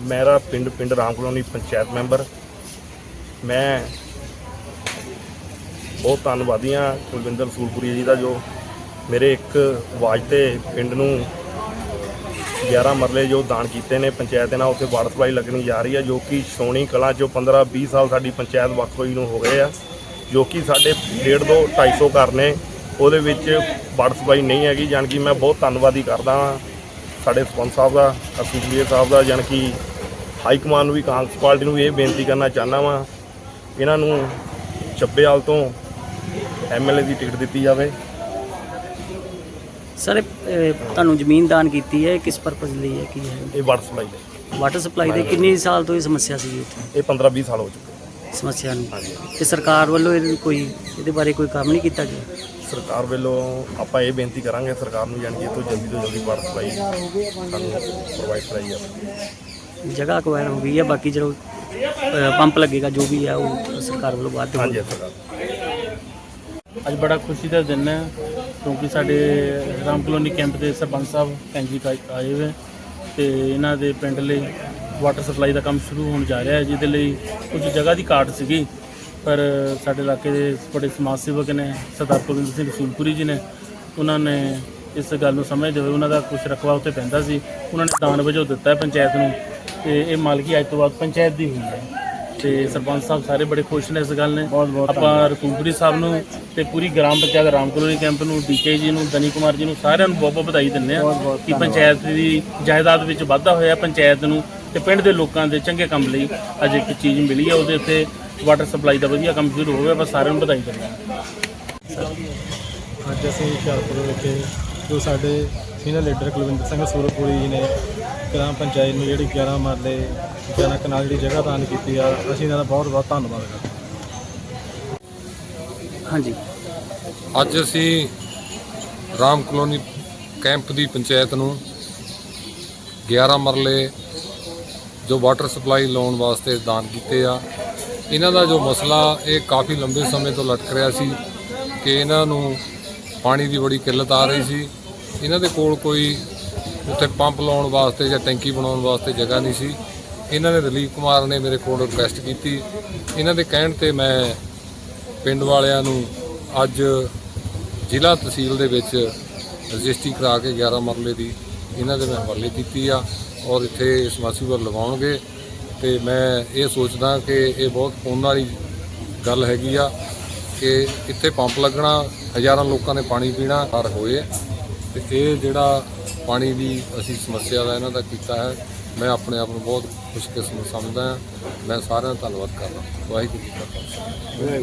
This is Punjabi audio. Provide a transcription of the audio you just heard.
ਮੇਰਾ ਪਿੰਡ ਪਿੰਡ ਰਾਮ ਕਲੋਨੀ ਪੰਚਾਇਤ ਮੈਂਬਰ। ਮੈਂ ਬਹੁਤ ਧੰਨਵਾਦੀ ਹਾਂ ਕੁਲਵਿੰਦਰ ਸੂਲਪੁਰੀ ਜੀ ਦਾ, ਜੋ ਮੇਰੇ ਇੱਕ ਆਵਾਜ਼ ਤੇ ਪਿੰਡ ਨੂੰ 11 ਮਰਲੇ ਜੋ ਦਾਨ ਕੀਤੇ ਨੇ। ਪੰਚਾਇਤ ਦੇ ਨਾਲ ਉੱਥੇ ਵਾਟਰ ਸਪਲਾਈ ਲੱਗਣੀ ਜਾ ਰਹੀ ਹੈ ਜੋ ਕਿ ਸੋਣੀ ਕਲਾਂ ਚੋਂ 15 20 ਸਾਲ ਸਾਡੀ ਪੰਚਾਇਤ ਵੱਖ ਹੋਈ ਨੂੰ ਹੋ ਗਏ ਆ, ਜੋ ਕਿ ਸਾਡੇ ਡੇਢ ਦੋ 250 ਘਰ ਨੇ। ਉਹਦੇ ਵਿੱਚ ਵਾਟਰ ਸਪਲਾਈ ਨਹੀਂ ਹੈਗੀ, ਜਾਣੀ ਕਿ ਮੈਂ ਬਹੁਤ ਧੰਨਵਾਦੀ ਕਰਦਾ ਹਾਂ ਸਾਡੇ ਸਰਪੰਚ ਸਾਹਿਬ ਦਾ ਅਸੂਲੀਏ ਸਾਹਿਬ ਦਾ, ਜਾਣੀ ਕਿ ਹਾਈ ਕਮਾਂਡ ਨੂੰ ਵੀ ਕਾਂਗਰਸ ਪਾਰਟੀ ਨੂੰ ਇਹ ਬੇਨਤੀ ਕਰਨਾ ਚਾਹੁੰਦਾ ਵਾਂ ਇਹਨਾਂ ਨੂੰ ਚੱਬੇਵਾਲ ਤੋਂ ਐਮਐਲਏ ਦੀ ਟਿਕਟ ਦਿੱਤੀ ਜਾਵੇ। ਸਰ ਤੁਹਾਨੂੰ ਜ਼ਮੀਨ ਦਾਨ ਕੀਤੀ ਹੈ ਕਿਸ ਪਰਪਸ ਲਈ ਹੈ ਕੀ ਹੈ? ਇਹ ਵਾਟਰ ਸਪਲਾਈ ਲਈ। ਵਾਟਰ ਸਪਲਾਈ ਦੇ ਕਿੰਨੇ ਸਾਲ ਤੋਂ ਇਹ ਸਮੱਸਿਆ ਸੀ ਇੱਥੇ? ਇਹ 15 20 ਸਾਲ ਹੋ ਚੁੱਕੇ। ਸਮੱਸਿਆ ਨੂੰ। ਤੇ ਸਰਕਾਰ ਵੱਲੋਂ ਇਹਦੀ ਕੋਈ ਇਹਦੇ ਬਾਰੇ ਕੋਈ ਕੰਮ ਨਹੀਂ ਕੀਤਾ ਗਿਆ ਸਰਕਾਰ ਵੱਲੋਂ ਆਪਾਂ ਇਹ ਬੇਨਤੀ ਕਰਾਂਗੇ ਸਰਕਾਰ ਨੂੰ ਜਾਣੀ ਕਿ ਇਹ ਤੋਂ ਜਲਦੀ ਤੋਂ ਜਲਦੀ ਵਾਟਰ ਸਪਲਾਈ ਸਾਨੂੰ ਪ੍ਰੋਵਾਈਡ ਕਰਾਈ ਜਾਵੇ। ਜਗ੍ਹਾ ਅਕਵਾਇਰ ਹੋ ਗਈ ਹੈ ਬਾਕੀ ਜਦੋਂ ਅਹ, ਪੰਪ ਲੱਗੇਗਾ ਜੋ ਵੀ ਹੈ ਉਹ ਸਰਕਾਰ ਵੱਲੋਂ ਬਾਅਦ ਹਾਂਜੀ ਸਰਕਾਰ ਅੱਜ ਬੜਾ ਖੁਸ਼ੀ ਦਾ ਦਿਨ ਹੈ ਕਿਉਂਕਿ ਸਾਡੇ ਰਾਮ ਕਲੋਨੀ ਕੈਂਪ ਦੇ ਸਰਪੰਚ ਸਾਹਿਬ ਕੈਂਜੀ ਕਾ ਆਏ ਹੋਏ ਤੇ ਇਹਨਾਂ ਦੇ ਪਿੰਡ ਲਈ ਵਾਟਰ ਸਪਲਾਈ ਦਾ ਕੰਮ ਸ਼ੁਰੂ ਹੋਣ ਜਾ ਰਿਹਾ ਹੈ ਜਿਹਦੇ ਲਈ ਕੁਝ ਜਗ੍ਹਾ ਦੀ ਘਾਟ ਸੀਗੀ। ਪਰ ਸਾਡੇ ਇਲਾਕੇ ਦੇ ਬੜੇ ਸਮਾਜ ਸੇਵਕ ਨੇ ਸਰਦਾਰ ਕੁਲਵਿੰਦਰ ਸਿੰਘ ਰਸੂਲਪੁਰੀ ਜੀ ਨੇ ਉਹਨਾਂ ਨੇ ਇਸ ਗੱਲ ਨੂੰ ਸਮਝਦੇ ਹੋਏ ਉਹਨਾਂ ਦਾ ਕੁਝ ਰਕਵਾ ਉੱਤੇ ਪੈਂਦਾ ਸੀ। ਉਹਨਾਂ ਨੇ ਦਾਨ ਵਜੋਂ ਦਿੱਤਾ ਹੈ ਪੰਚਾਇਤ ਨੂੰ। ਤੇ ਇਹ ਮਾਲਕੀ ਅੱਜ ਤੋਂ ਬਾਅਦ ਪੰਚਾਇਤ ਦੀ ਹੋਈ ਹੈ। ਤੇ ਸਰਪੰਚ ਸਾਹਿਬ ਸਾਰੇ ਬੜੇ ਖੁਸ਼ ਨੇ ਇਸ ਗੱਲ ਨੇ। ਆਪਾਂ ਰਕੂਪਰੀ ਸਾਹਿਬ ਨੂੰ ਤੇ ਪੂਰੀ ਗ੍ਰਾਮ ਪੰਚਾਇਤ ਰਾਮ ਕਲੋਨੀ ਕੈਂਪ ਨੂੰ ਡੀਕੇ ਜੀ ਨੂੰ ਦਨੀ ਕੁਮਾਰ ਜੀ ਨੂੰ ਸਾਰਿਆਂ ਨੂੰ ਬਹੁਤ ਬਹੁਤ ਵਧਾਈ ਦਿੰਦੇ ਆ ਕਿ ਪੰਚਾਇਤ ਦੀ ਜਾਇਦਾਦ ਵਿੱਚ ਵਾਧਾ ਹੋਇਆ ਪੰਚਾਇਤ ਨੂੰ ਤੇ ਪਿੰਡ ਦੇ ਲੋਕਾਂ ਦੇ ਚੰਗੇ ਕੰਮ ਲਈ ਅੱਜ ਇੱਕ ਚੀਜ਼ ਮਿਲੀ ਹੈ ਉਹਦੇ ਉੱਤੇ ਵਾਟਰ ਸਪਲਾਈ ਦਾ ਵਧੀਆ ਕੰਮ ਸ਼ੁਰੂ ਹੋ ਗਿਆ ਬਸ ਸਾਰਿਆਂ ਨੂੰ ਵਧਾਈ ਦਿੰਦੇ ਆ ਅੱਜ ਅਸੀਂ ਹੁਸ਼ਿਆਰਪੁਰ ਵਿਖੇ ਜੋ ਸਾਡੇ ਸੀਨੀਅਰ ਲੀਡਰ ਕੁਲਵਿੰਦਰ ਸਿੰਘ ਸੂਰਪੁਰੀ ਜੀ ਨੇ ਗ੍ਰਾਮ ਪੰਚਾਇਤ ਨੂੰ ਜਿਹੜੀ 11 ਮਰਲੇ 11 ਕਨਾਲ ਜਿਹੜੀ ਜਗ੍ਹਾ ਦਾਨ ਕੀਤੀ ਆ ਅਸੀਂ ਇਹਨਾਂ ਦਾ ਬਹੁਤ ਬਹੁਤ ਧੰਨਵਾਦ ਕਰਦੇ ਹਾਂ। ਹਾਂਜੀ। ਅੱਜ ਅਸੀਂ ਰਾਮ ਕਲੋਨੀ ਕੈਂਪ ਦੀ ਪੰਚਾਇਤ ਨੂੰ 11 ਮਰਲੇ ਜੋ ਵਾਟਰ ਸਪਲਾਈ ਲਾਉਣ ਵਾਸਤੇ ਦਾਨ ਕੀਤੇ ਆ। ਇਹਨਾਂ ਦਾ ਜੋ ਮਸਲਾ ਇਹ ਕਾਫੀ ਲੰਬੇ ਸਮੇਂ ਤੋਂ ਲਟਕ ਰਿਹਾ ਸੀ ਕਿ ਇਹਨਾਂ ਨੂੰ ਪਾਣੀ ਦੀ ਬੜੀ ਕਿੱਲਤ ਆ ਰਹੀ ਸੀ। ਇਹਨਾਂ ਦੇ ਕੋਲ ਕੋਈ ਉੱਥੇ ਪੰਪ ਲਾਉਣ ਵਾਸਤੇ ਜਾਂ ਟੈਂਕੀ ਬਣਾਉਣ ਵਾਸਤੇ ਜਗ੍ਹਾ ਨਹੀਂ ਸੀ। ਇਹਨਾਂ ਨੇ ਦਲੀਪ ਕੁਮਾਰ ਨੇ ਮੇਰੇ ਕੋਲ ਰਿਕੁਐਸਟ ਕੀਤੀ। ਇਹਨਾਂ ਦੇ ਕਹਿਣ ਤੇ ਮੈਂ ਪਿੰਡ ਵਾਲਿਆਂ ਨੂੰ ਅੱਜ ਜ਼ਿਲ੍ਹਾ ਤਹਿਸੀਲ ਦੇ ਵਿੱਚ ਰਜਿਸਟਰੀ ਕਰਾ ਕੇ 11 ਮਰਲੇ ਦੀ ਇਹਨਾਂ ਦੇ ਮੈਂ ਹਵਾਲੇ ਕੀਤੀ ਆ ਔਰ ਇੱਥੇ ਸਮਰਸੀਬਲ ਲਗਾਉਣਗੇ ਤੇ ਮੈਂ ਇਹ ਸੋਚਦਾ ਕਿ ਇਹ ਬਹੁਤ ਪੁੰਨ ਵਾਲੀ ਗੱਲ ਹੈਗੀ ਆ ਕਿ ਇੱਥੇ ਪੰਪ ਲੱਗਣਾ, ਹਜ਼ਾਰਾਂ ਲੋਕਾਂ ਨੇ ਪਾਣੀ ਪੀਣਾ ਹਰ ਹੋਏ। ਤੇ ਇਹ ਜਿਹੜਾ ਪਾਣੀ ਦੀ ਅਸੀਂ ਸਮੱਸਿਆ ਦਾ ਇਹਨਾਂ ਦਾ ਕੀਤਾ ਹੈ, ਮੈਂ ਆਪਣੇ ਆਪ ਨੂੰ ਬਹੁਤ ਖੁਸ਼ਕਿਸਮਤ ਸਮਝਦਾ ਹਾਂ। ਮੈਂ ਸਾਰਿਆਂ ਦਾ ਧੰਨਵਾਦ ਕਰਦਾ ਵਾਹਿਗੁਰੂ ਜੀ ਕਾ ਖਾਲਸਾ।